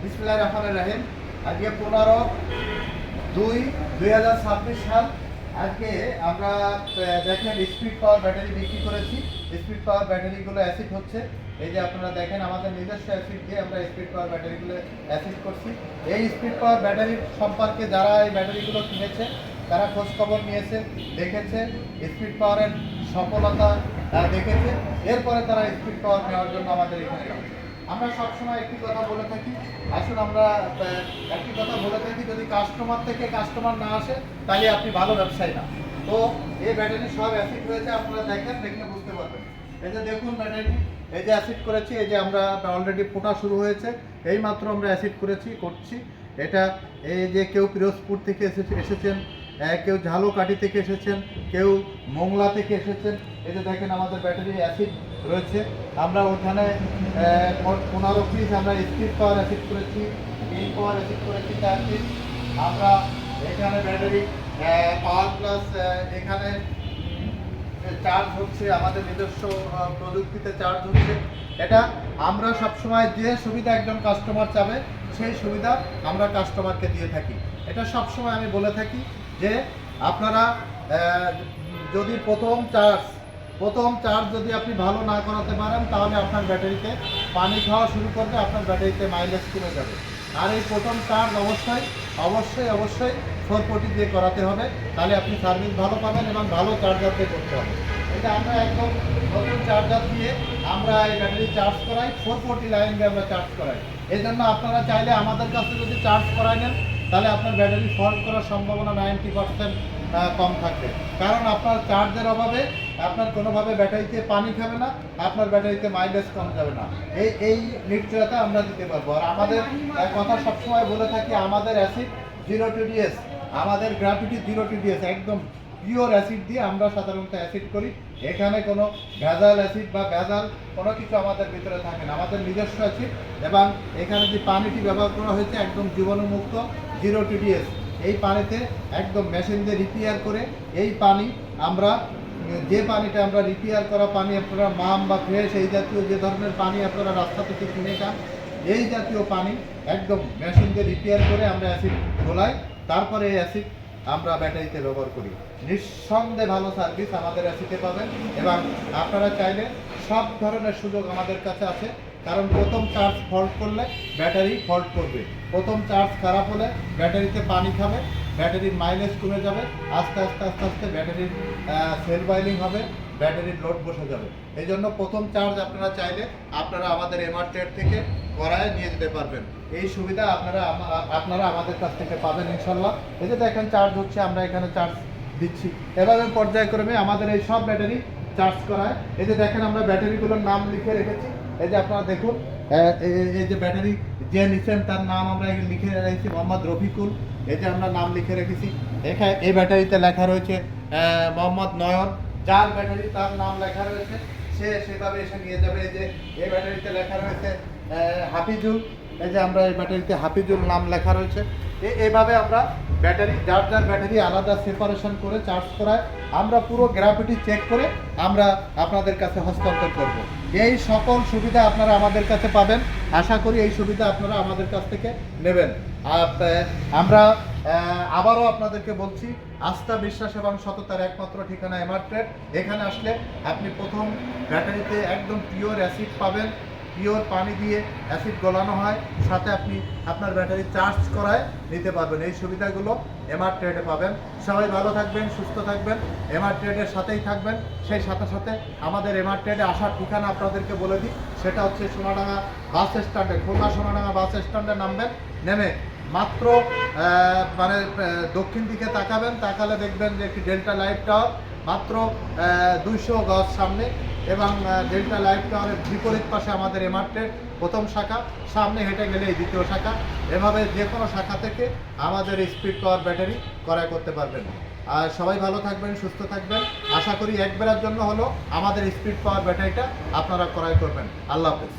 বিসমুল্লাহ রহমান রাহিম। আজকে পনেরো দুই দুই হাজার ছাব্বিশ সাল। আজকে আমরা দেখেন স্পিড পাওয়ার ব্যাটারি বিক্রি করেছি। স্পিড পাওয়ার ব্যাটারিগুলো অ্যাসিড হচ্ছে। এই যে আপনারা দেখেন, আমাদের নিজস্ব অ্যাসিড দিয়ে আমরা স্পিড পাওয়ার ব্যাটারিগুলো অ্যাসিড করছি। এই স্পিড পাওয়ার ব্যাটারির সম্পর্কে যারা এই ব্যাটারিগুলো কিনেছে, তারা খোঁজখবর নিয়েছে, দেখেছে। স্পিড পাওয়ারের সফলতা দেখেছে। এরপরে তারা স্পিড পাওয়ার নেওয়ার জন্য আমাদের এখানে আমরা সবসময় একটি কথা বলে থাকি। আসুন আমরা একটি কথা বলে থাকি, যদি কাস্টমার থেকে কাস্টমার না আসে, তাহলে আপনি ভালো ব্যবসায়ী না। তো এই ব্যাটারি সব অ্যাসিড হয়েছে, আপনারা দেখেন, দেখলে বুঝতে পারবেন। এই যে দেখুন ব্যাটারি, এই যে অ্যাসিড করেছি, এই যে আমরা অলরেডি ফোটা শুরু হয়েছে এই মাত্র আমরা অ্যাসিড করেছি, করছি। এটা এই যে কেউ পিরোজপুর থেকে এসেছে, এসেছেন কেউ ঝালুকাঠি থেকে এসেছেন, কেউ মোংলা থেকে এসেছেন। এতে দেখেন আমাদের ব্যাটারি অ্যাসিড রয়েছে। আমরা ওখানে পনেরো পিস আমরা স্পিড পাওয়ার অ্যাসিড করেছি বিল পাওয়ার অ্যাসিড করেছি চার আমরা এখানে ব্যাটারি পাওয়ার প্লাস এখানে চার্জ হচ্ছে, আমাদের নিজস্ব প্রযুক্তিতে চার্জ হচ্ছে। এটা আমরা সবসময় যে সুবিধা একজন কাস্টমার চাবে, সেই সুবিধা আমরা কাস্টমারকে দিয়ে থাকি। এটা সবসময় আমি বলে থাকি। যে আপনারা যদি প্রথম চার্জ প্রথম চার্জ যদি আপনি ভালো না করাতে পারেন, তাহলে আপনার ব্যাটারিতে পানি খাওয়া শুরু করবে, আপনার ব্যাটারিতে মাইলেজ কমে যাবে। আর এই প্রথম চার্জ অবশ্যই অবশ্যই অবশ্যই ফোর ফোর্টি দিয়ে করাতে হবে, তাহলে আপনি সার্ভিস ভালো পাবেন এবং ভালো চার্জার দিয়ে করতে হবে। এটা আমরা একদম নতুন চার্জার দিয়ে আমরা এই ব্যাটারি চার্জ করাই ফোর ফোর্টি লাইন দিয়ে আমরা চার্জ করাই। এই জন্য আপনারা চাইলে আমাদের কাছে যদি চার্জ করাই নেন তাহলে আপনার ব্যাটারি ফল্ট করার সম্ভাবনা নাইনটি পার্সেন্ট কম থাকবে। কারণ আপনার চার্জের অভাবে আপনার কোনোভাবে ব্যাটারিতে পানি খাবে না, আপনার ব্যাটারিতে মাইলেজ কম যাবে না। এই এই নিশ্চয়তা আমরা দিতে পারব। আর আমাদের কথা সবসময় বলে থাকি, আমাদের অ্যাসিড জিরো টিডিএস আমাদের গ্রাফিটি জিরো টিডিএস একদম পিওর অ্যাসিড দিয়ে আমরা সাধারণত অ্যাসিড করি। এখানে কোনো ভেজাল অ্যাসিড বা ভেজাল কোনো কিছু আমাদের ভিতরে থাকে না। আমাদের নিজস্ব অ্যাসিড এবং এখানে যে পানিটি ব্যবহার করা হয়েছে একদম জীবাণুমুক্ত। জিরো টিডিএস এই পানিতে একদম মেশিন দিয়ে রিপেয়ার করে এই পানি আমরা, যে পানিটা আমরা রিপেয়ার করা পানি আপনারা মাম বা ফ্রেশ এই জাতীয় যে ধরনের পানি আপনারা রাস্তা থেকে কিনে খান, এই জাতীয় পানি একদম মেশিন দিয়ে রিপেয়ার করে আমরা অ্যাসিড গোলাই তারপরে এই অ্যাসিড আমরা ব্যাটারিতে ব্যবহার করি। নিঃসন্দেহে ভালো সার্ভিস আমাদের অ্যাসিডে পাবেন এবং আপনারা চাইলে সব ধরনের সুযোগ আমাদের কাছে আছে। কারণ প্রথম চার্জ ফল্ট করলে ব্যাটারি ফল্ট করবে। প্রথম চার্জ খারাপ হলে ব্যাটারিতে পানি খাবে ব্যাটারির মাইলেজ কমে যাবে, আস্তে আস্তে আস্তে আস্তে ব্যাটারির সেল বাইলিং হবে ব্যাটারির লোড বসে যাবে। এই জন্য প্রথম চার্জ আপনারা চাইলে আপনারা আমাদের এমআর ট্রেড থেকে করায় নিয়ে যেতে পারবেন। এই সুবিধা আপনারা আপনারা আমাদের কাছ থেকে পাবেন ইনশাল্লাহ। এই যে দেখেন চার্জ হচ্ছে, আমরা এখানে চার্জ দিচ্ছি। এভাবে পর্যায়ক্রমে আমাদের এই সব ব্যাটারি চার্জ করায়। এই যে দেখেন আমরা ব্যাটারিগুলোর নাম লিখে রেখেছি। এই যে আপনারা দেখুন এই- যে ব্যাটারি যে নিচ্ছেন তার নাম আমরা লিখে রেখেছি, মোহাম্মদ রফিকুল। এই যে আমরা নাম লিখে রেখেছি, এখানে এই ব্যাটারিতে লেখা রয়েছে মোহাম্মদ নয়ন। যার ব্যাটারি তার নাম লেখা রয়েছে, সে সেভাবে এসে নিয়ে যাবে। এই যে, এই ব্যাটারিতে লেখা রয়েছে হাফিজুল। এই যে আমরা এই ব্যাটারিতে হাফিজুল নাম লেখা রয়েছে। এইভাবে আমরা ব্যাটারি, যার যার ব্যাটারি আলাদা সেপারেশন করে চার্জ করায়, আমরা পুরো গ্রাফিটি চেক করে আমরা আপনাদের কাছে হস্তান্তর করব। এই সকল সুবিধা আপনারা আমাদের কাছে পাবেন। আশা করি এই সুবিধা আপনারা আমাদের কাছ থেকে নেবেন। আর আমরা আবারও আপনাদেরকে বলছি, আস্থা, বিশ্বাস এবং সততার একমাত্র ঠিকানা এমার্ট্রেড এখানে আসলে আপনি প্রথম ব্যাটারিতে একদম পিওর অ্যাসিড পাবেন। পিওর পানি দিয়ে অ্যাসিড গলানো হয়, সাথে আপনি আপনার ব্যাটারি চার্জ করায় নিতে পারবেন। এই সুবিধাগুলো এমআর ট্রেডে পাবেন। সবাই ভালো থাকবেন, সুস্থ থাকবেন, এমআর ট্রেডের সাথেই থাকবেন। সেই সাথে সাথে আমাদের এমআর ট্রেডে আসার ঠিকানা আপনাদেরকে বলে দিই। সেটা হচ্ছে সোনাডাঙ্গা বাস স্ট্যান্ডে, খুলনা সোনাডাঙ্গা বাস স্ট্যান্ডে নামবেন। নেমে মাত্র মানে দক্ষিণ দিকে তাকাবেন। তাকালে দেখবেন যে একটি ডেল্টা লাইট টাওয়ার মাত্র দুইশো গজ সামনে এবং ডেল্টা লাইট টাওয়ারের বিপরীত পাশে আমাদের এমার্টের প্রথম শাখা। সামনে হেঁটে গেলে এই দ্বিতীয় শাখা। এভাবে যে কোনো শাখা থেকে আমাদের স্পিড পাওয়ার ব্যাটারি ক্রয় করতে পারবেন। আর সবাই ভালো থাকবেন, সুস্থ থাকবেন। আশা করি একবেলার জন্য হলো আমাদের স্পিড পাওয়ার ব্যাটারিটা আপনারা ক্রয় করবেন। আল্লাহ হাফেজ।